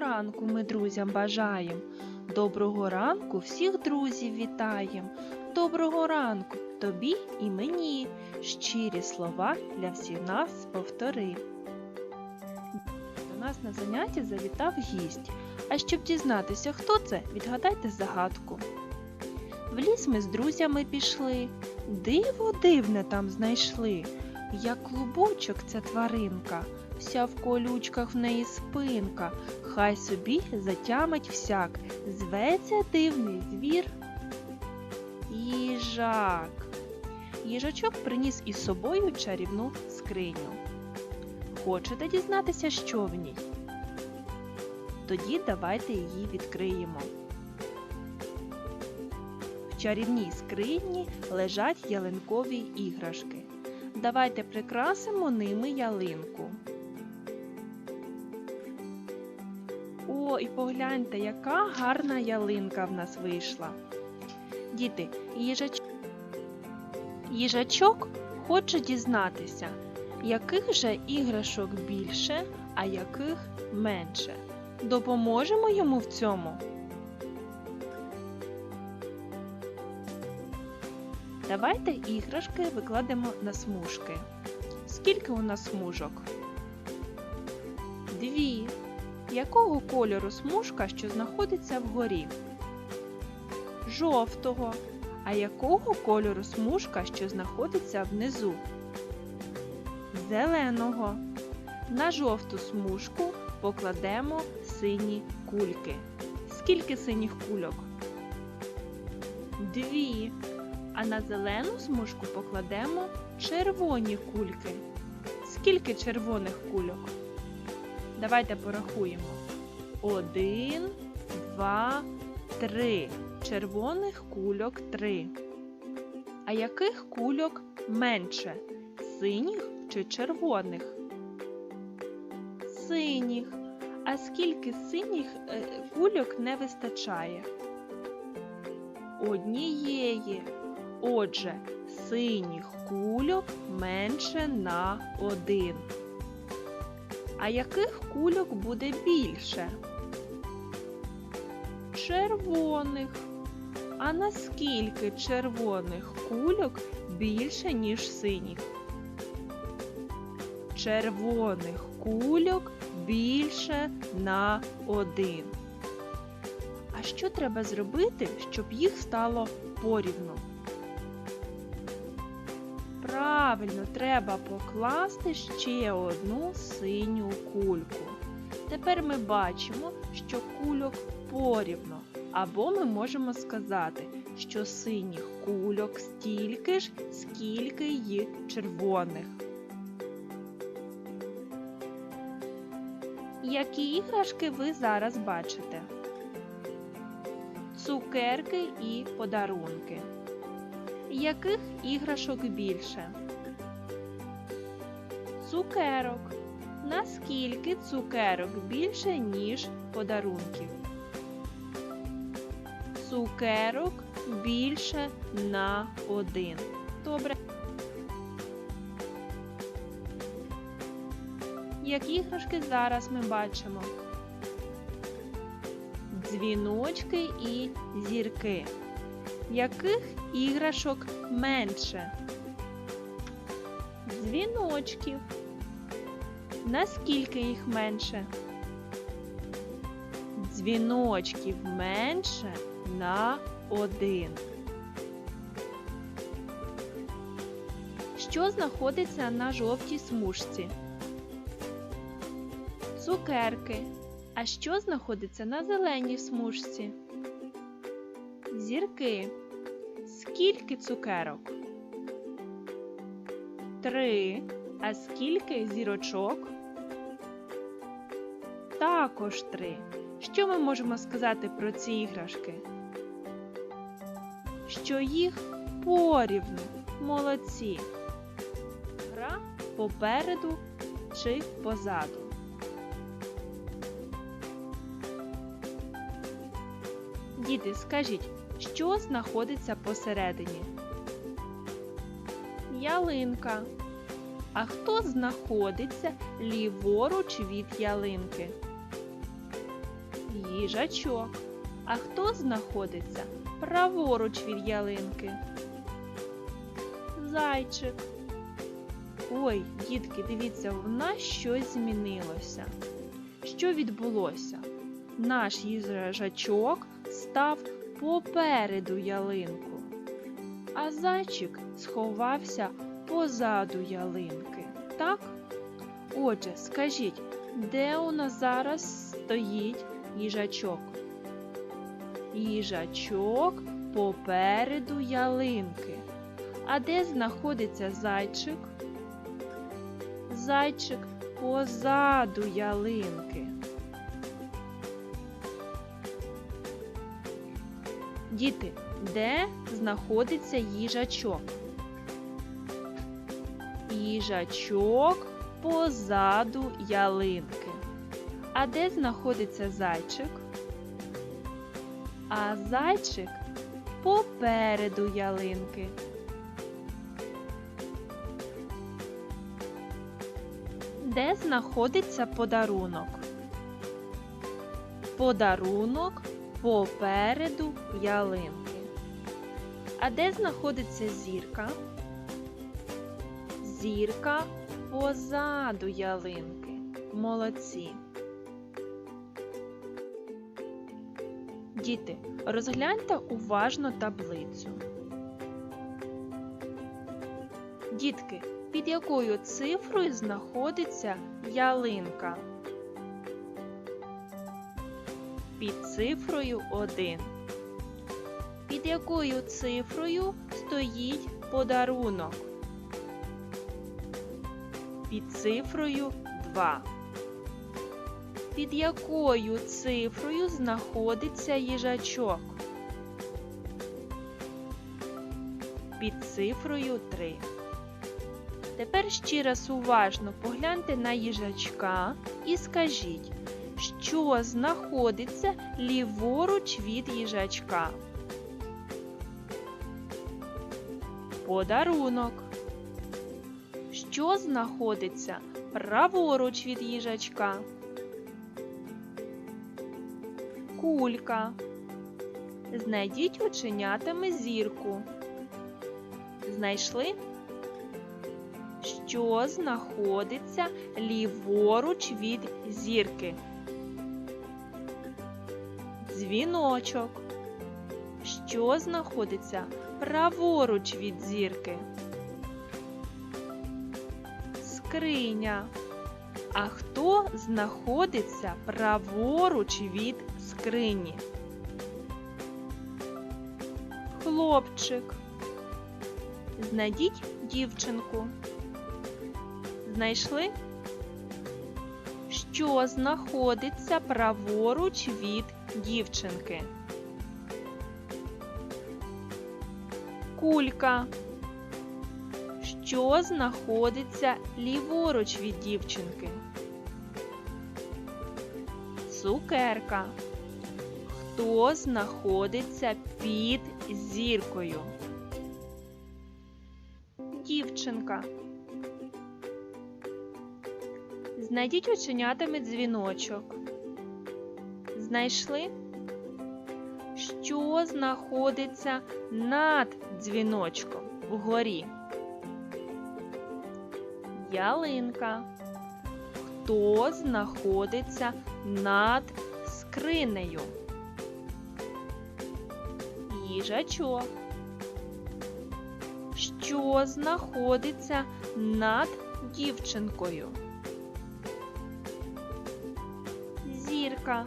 ранку ми друзям бажаєм. Доброго ранку всіх друзів вітаєм. Доброго ранку тобі і мені. Щирі слова для всіх нас повтори. До нас на заняття завітав гість. А щоб дізнатися, хто це, відгадайте загадку. В ліс ми з друзями пішли, диво дивне там знайшли. Як клубочок ця тваринка, вся в колючках в неї спинка, хай собі затямить всяк, зветься дивний звір. Їжак. Їжачок приніс із собою чарівну скриню. Хочете дізнатися, що в ній? Тоді давайте її відкриємо. В чарівній скрині лежать ялинкові іграшки. Давайте прикрасимо ними ялинку. О, і погляньте, яка гарна ялинка в нас вийшла. Діти, їжач... їжачок хоче дізнатися, яких же іграшок більше, а яких менше. Допоможемо йому в цьому. Давайте іграшки викладемо на смужки. Скільки у нас смужок? Дві. Якого кольору смужка, що знаходиться вгорі? Жовтого. А якого кольору смужка, що знаходиться внизу? Зеленого. На жовту смужку покладемо сині кульки. Скільки синіх кульок? Дві. А на зелену смужку покладемо червоні кульки. Скільки червоних кульок? Давайте порахуємо. Один, два, три. Червоних кульок три. А яких кульок менше? Синіх чи червоних? Синіх. А скільки синіх е, кульок не вистачає? Однієї. Отже, синіх кульок менше на один. А яких кульок буде більше? Червоних. А наскільки червоних кульок більше, ніж синіх? Червоних кульок більше на один. А що треба зробити, щоб їх стало порівну? Правильно, треба покласти ще одну синю кульку. Тепер ми бачимо, що кульок порівно. Або ми можемо сказати, що синіх кульок стільки ж, скільки й червоних. Які іграшки ви зараз бачите? Цукерки і подарунки. Яких іграшок більше? Цукерок. Наскільки цукерок більше, ніж подарунків? Цукерок більше на один. Добре. Які іграшки зараз ми бачимо? Дзвіночки і зірки. Яких іграшок менше? Дзвіночків. Наскільки їх менше? Дзвіночків менше на один. Що знаходиться на жовтій смужці? Цукерки. А що знаходиться на зеленій смужці? Зірки. Скільки цукерок? Три. А скільки зірочок? Також три. Що ми можемо сказати про ці іграшки? Що їх порівну. Молодці. Гра попереду чи позаду. Діти, скажіть, що знаходиться посередині? Ялинка. А хто знаходиться ліворуч від ялинки? Їжачок. А хто знаходиться праворуч від ялинки? Зайчик. Ой, дітки, дивіться, в нас щось змінилося. Що відбулося? Наш їжачок став попереду ялинку, а зайчик сховався позаду ялинки. Так? Отже, скажіть, де у нас зараз стоїть їжачок? Їжачок попереду ялинки. А де знаходиться зайчик? Зайчик позаду ялинки. Діти, де знаходиться їжачок? Їжачок позаду ялинки. А де знаходиться зайчик? А зайчик попереду ялинки. Де знаходиться подарунок? Подарунок попереду ялинки. А де знаходиться зірка? Зірка позаду ялинки. Молодці. Діти, розгляньте уважно таблицю. Дітки, під якою цифрою знаходиться ялинка? Під цифрою 1. Під якою цифрою стоїть подарунок? Під цифрою 2. Під якою цифрою знаходиться їжачок? Під цифрою 3. Тепер ще раз уважно погляньте на їжачка і скажіть, що знаходиться ліворуч від їжачка. Подарунок. Що знаходиться праворуч від їжачка? Кулька. Знайдіть оченятами зірку. Знайшли? Що знаходиться ліворуч від зірки? Дзвіночок. Що знаходиться праворуч від зірки? Скриня. А хто знаходиться праворуч від скрині? Хлопчик. Знайдіть дівчинку. Знайшли? Що знаходиться праворуч від дівчинки? Кулька. Що знаходиться ліворуч від дівчинки? Цукерка. Хто знаходиться під зіркою? Знайдіть оченятами дзвіночок. Знайшли? Що знаходиться над дзвіночком вгорі? Ялинка. Хто знаходиться над скринею? Їжачок. Що знаходиться над дівчинкою? Зірка.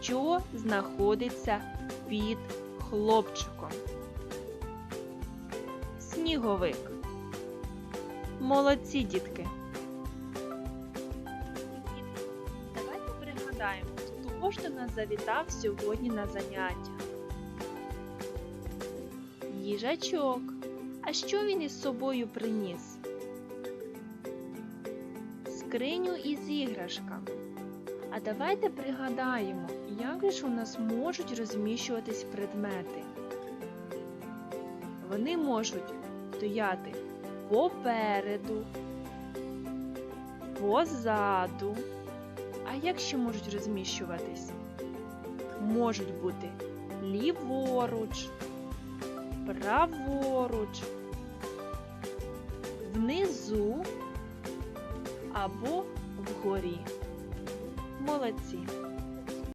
Що знаходиться під хлопчиком? Сніговик. Молодці дітки. Давайте пригадаємо, хто ж до нас завітав сьогодні на заняття. Їжачок. А що він із собою приніс? Скриню із іграшками. А давайте пригадаємо, як ж у нас можуть розміщуватись предмети. Вони можуть стояти попереду, позаду. А як ще можуть розміщуватись? Можуть бути ліворуч, праворуч, внизу або вгорі. Молодці!